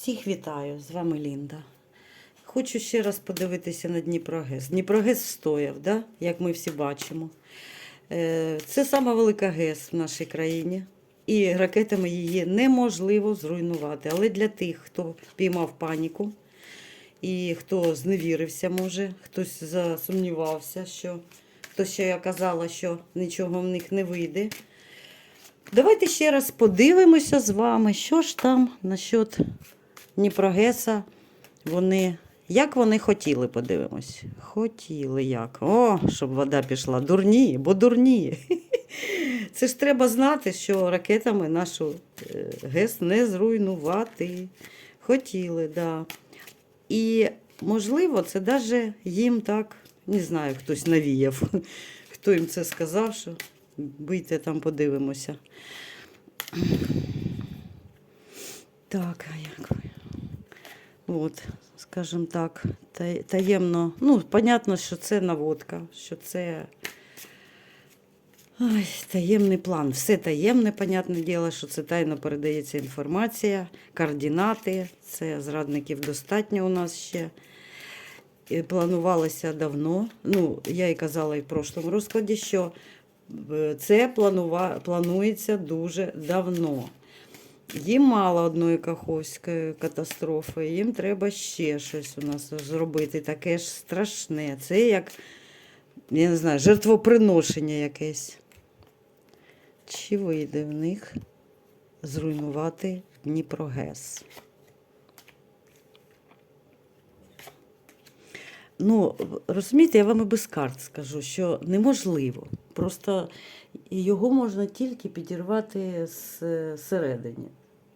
Всіх вітаю, з вами Лінда. Хочу ще раз подивитися на Дніпрогес. Дніпрогес встояв, да? як ми всі бачимо. Е, Це сама велика ГЕС в нашій країні. І ракетами її неможливо зруйнувати. Але для тих, хто піймав паніку і хто зневірився, може, хтось засумнівався, що хтось ще я казала, що нічого в них не вийде. Давайте ще раз подивимося з вами, що ж там насчет Дніпрогеса. Вони, як вони хотіли, подивимось. Хотіли як. О, щоб вода пішла. Дурні, бо дурні. Це ж треба знати, що ракетами нашу е, ГЕС не зруйнувати. Хотіли. Да. І, можливо, це навіть їм так, не знаю, хтось навіяв, хто їм це сказав, що бийте там, подивимося. Так, а як? От, скажімо так, таємно. Ну, понятно, що це наводка, що це Ой, таємний план. Все таємне, понятне діло, що це тайно передається інформація, координати. Це зрадників достатньо у нас ще. І планувалося давно. Ну, я і казала і в прошлому розкладі, що е, це планува... планується дуже давно. Їм мало одної каховської катастрофи, їм треба ще щось у нас зробити, таке ж страшне. Це як, я не знаю, жертвоприношення якесь. Чи вийде в них зруйнувати Дніпрогес? Ну, розумієте, я вам і без карт скажу, що неможливо. Просто його можна тільки підірвати з середини.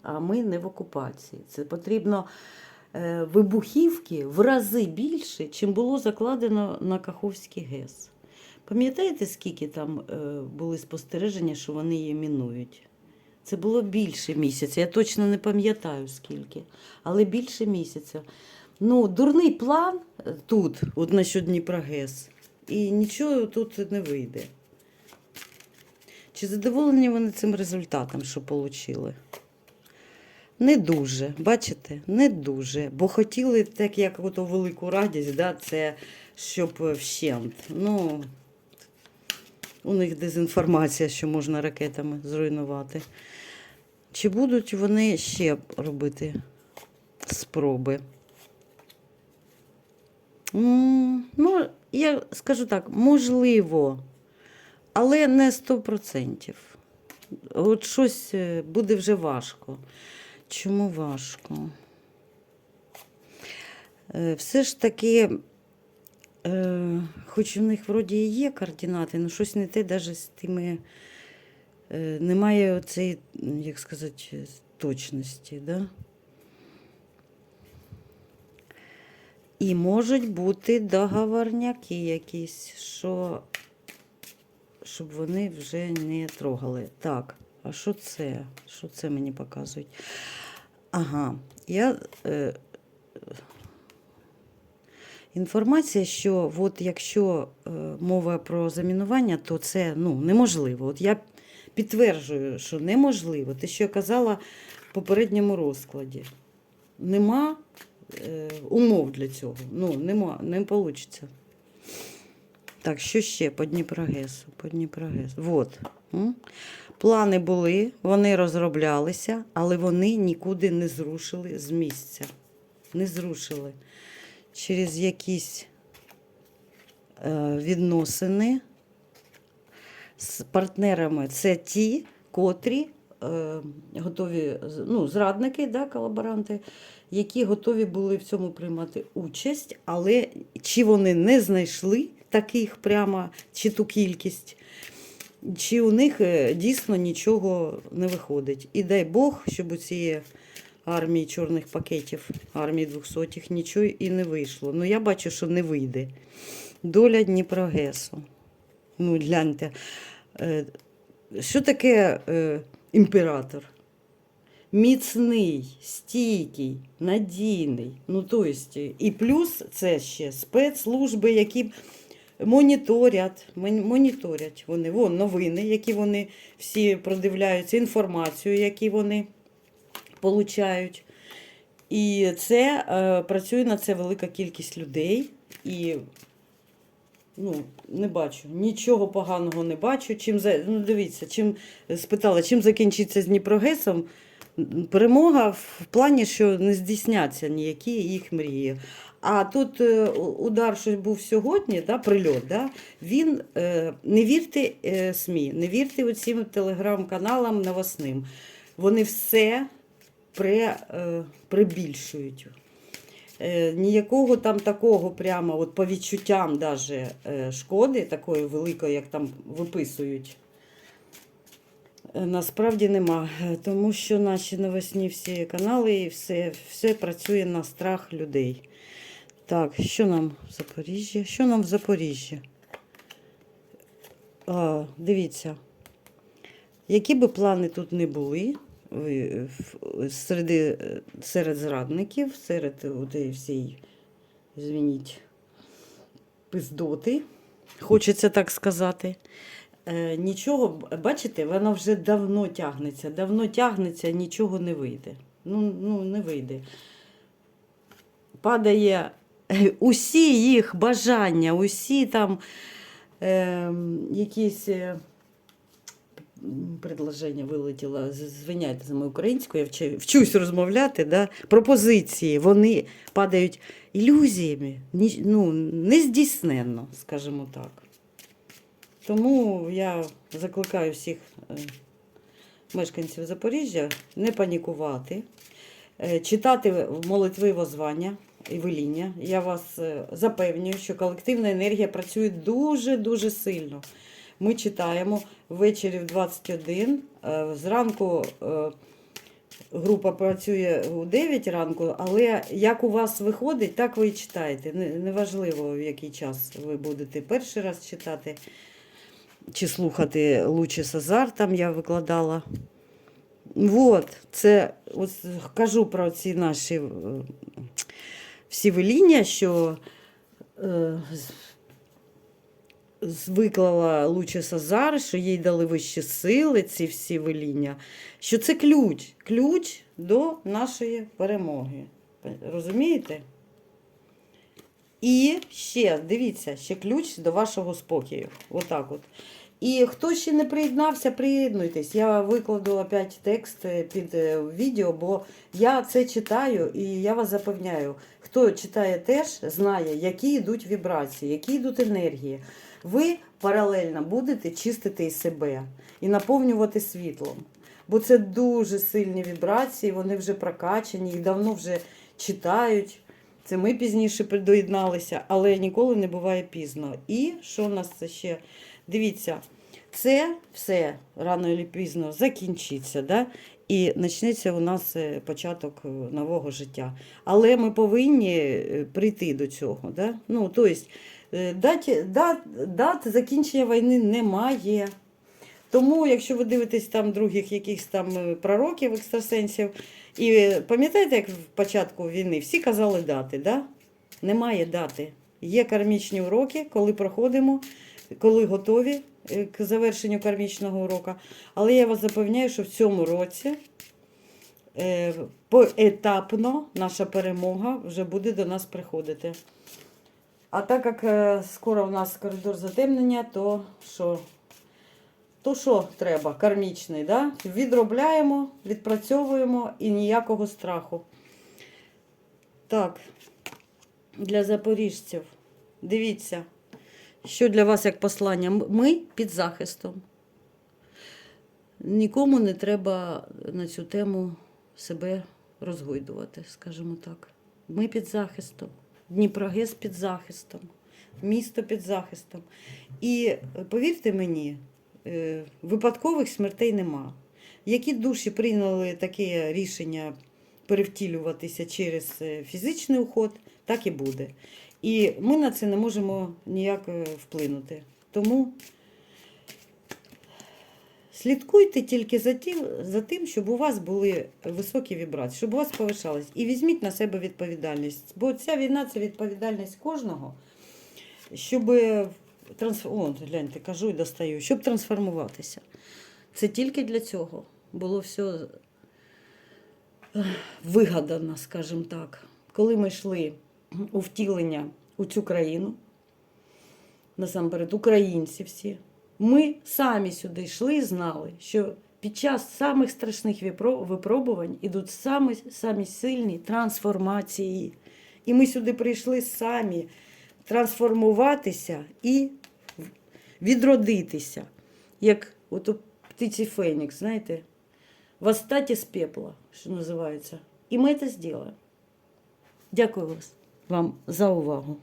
А ми не в окупації. Це потрібно е, вибухівки в рази більше, чим було закладено на Каховський ГЕС. Пам'ятаєте, скільки там е, були спостереження, що вони її мінують? Це було більше місяця. Я точно не пам'ятаю скільки, але більше місяця. Ну, дурний план е, тут, от насчет Дніпрогес, і нічого тут не вийде. Чи задоволені вони цим результатом, що отримали? Не дуже, бачите, не дуже. Бо хотіли так, як ото велику радість, да, це щоб вщент. Ну, у них дезінформація, що можна ракетами зруйнувати. Чи будуть вони ще робити спроби? Ну, я скажу так, можливо, але не 100%. От щось е, буде вже важко. Чому важко? Е, Все ж таки, е, хоч у них вроді і є координати, але щось не те, навіть з тими. е, Немає цієї, як сказати, точності. Да? І можуть бути договорняки якісь, що, щоб вони вже не трогали. Так, а що це? Що це мені показують? Ага, я. Е, Інформація, що от якщо е, мова про замінування, то це ну, неможливо. От я підтверджую, що неможливо. Те, що я казала в попередньому розкладі. Нема е, умов для цього. Ну, нема, не вийде. Так, що ще по Дніпрогесу? По Дніпрогесу. Вот. Плани були, вони розроблялися, але вони нікуди не зрушили з місця. Не зрушили. Через якісь е, відносини з партнерами це ті, котрі е, готові, ну, зрадники, да, колаборанти, які готові були в цьому приймати участь, але чи вони не знайшли таких прямо, чи ту кількість, чи у них е, дійсно нічого не виходить. І дай Бог, щоб у цієї армії чорних пакетів, армії двохсотих, нічого і не вийшло. Ну, я бачу, що не вийде. Доля Дніпрогесу. Ну, гляньте. Е, Що таке е, імператор? Міцний, стійкий, надійний. Ну, то есть, і плюс це ще спецслужби, які моніторять, моніторять вони. Вон новини, які вони всі продивляються, інформацію, які вони получають. І це е, працює на це велика кількість людей. І ну, не бачу, нічого поганого не бачу. Чим ну, дивіться, чим спитала, чим закінчиться з Дніпрогесом. Перемога в плані, що не здійсняться ніякі їх мрії. А тут е, удар, що був сьогодні, да, прильот, да, він е, не вірте е, СМІ, не вірте оцим телеграм-каналам новосним. Вони все пре, е, прибільшують. Ніякого там такого прямо, от по відчуттям даже, шкоди, такої великої, як там виписують. Е, Насправді нема, Е, тому що наші новосні всі канали і все, все працює на страх людей. Так, що нам в Запоріжжі? Що нам в Запоріжжі? А, дивіться, які би плани тут не були, серед, серед зрадників, серед всієї, звініть, пиздоти, хочеться так сказати. Е, нічого, бачите, воно вже давно тягнеться, давно тягнеться, нічого не вийде. Ну, ну не вийде. Падає е, усі їх бажання, усі там е, якісь. предложення вилетіло, звиняйте за мою українську, я вчу, вчусь розмовляти, да? пропозиції, вони падають ілюзіями, ну, нездійсненно, скажімо так. Тому я закликаю всіх е, мешканців Запоріжжя не панікувати, е, читати молитви возвання і веління. Я вас е, запевнюю, що колективна енергія працює дуже-дуже сильно. Ми читаємо ввечері в 21, е, зранку група працює у 9 ранку, але як у вас виходить, так ви і читаєте. Неважливо, в який час ви будете перший раз читати чи слухати Лучі Сазар, там я викладала. Вот, це ось кажу про ці наші е, всі веління, що е, виклала Луча Сазар, що їй дали вищі сили, ці всі веління, що це ключ, ключ до нашої перемоги. Розумієте? І ще, дивіться, ще ключ до вашого спокою. Отак от. І хто ще не приєднався, приєднуйтесь. Я викладу опять текст е, під е, відео, бо я це читаю і я вас запевняю, хто читає теж, знає, які йдуть вібрації, які йдуть енергії. Ви паралельно будете чистити і себе і наповнювати світлом. Бо це дуже сильні вібрації, вони вже прокачані, їх давно вже читають. Це ми пізніше доєдналися, але ніколи не буває пізно. І що у нас це ще? Дивіться, це все рано чи пізно закінчиться, да? і почнеться у нас е, початок е, нового життя. Але ми повинні е, прийти до цього. Да? Ну, тобто, дати, дат, дат закінчення війни немає. Тому, якщо ви дивитесь там других якихось там е, пророків, екстрасенсів, і пам'ятаєте, як в початку війни всі казали дати, да? Немає дати. Є кармічні уроки, коли проходимо, коли готові е, к завершенню кармічного уроку. Але я вас запевняю, що в цьому році е, поетапно наша перемога вже буде до нас приходити. А так як скоро у нас коридор затемнення, то що? То що треба? Кармічний, да? Відробляємо, відпрацьовуємо і ніякого страху. Так, для запоріжців. Дивіться, що для вас як послання. Ми під захистом. Нікому не треба на цю тему себе розгойдувати, скажімо так. Ми під захистом. Дніпрогес під захистом, місто під захистом. І повірте мені, випадкових смертей нема. Які душі прийняли таке рішення перевтілюватися через е, фізичний уход, так і буде. І ми на це не можемо ніяк е, вплинути. Тому слідкуйте тільки за тим, за тим, щоб у вас були високі вібрації, щоб у вас повишались. І візьміть на себе відповідальність. Бо ця війна це відповідальність кожного, щоб трансф... О, гляньте, кажу і достаю, щоб трансформуватися. Це тільки для цього було все ех, вигадана, скажімо так. Коли ми йшли у втілення у цю країну, насамперед, українці всі, ми самі сюди йшли і знали, що під час самих страшних випробувань ідуть самі, самі сильні трансформації. І ми сюди прийшли самі трансформуватися і відродитися, як от у птиці Фенікс, знаєте, восстать з пепла, що називається. І ми це зробимо. Дякую вас, вам за увагу.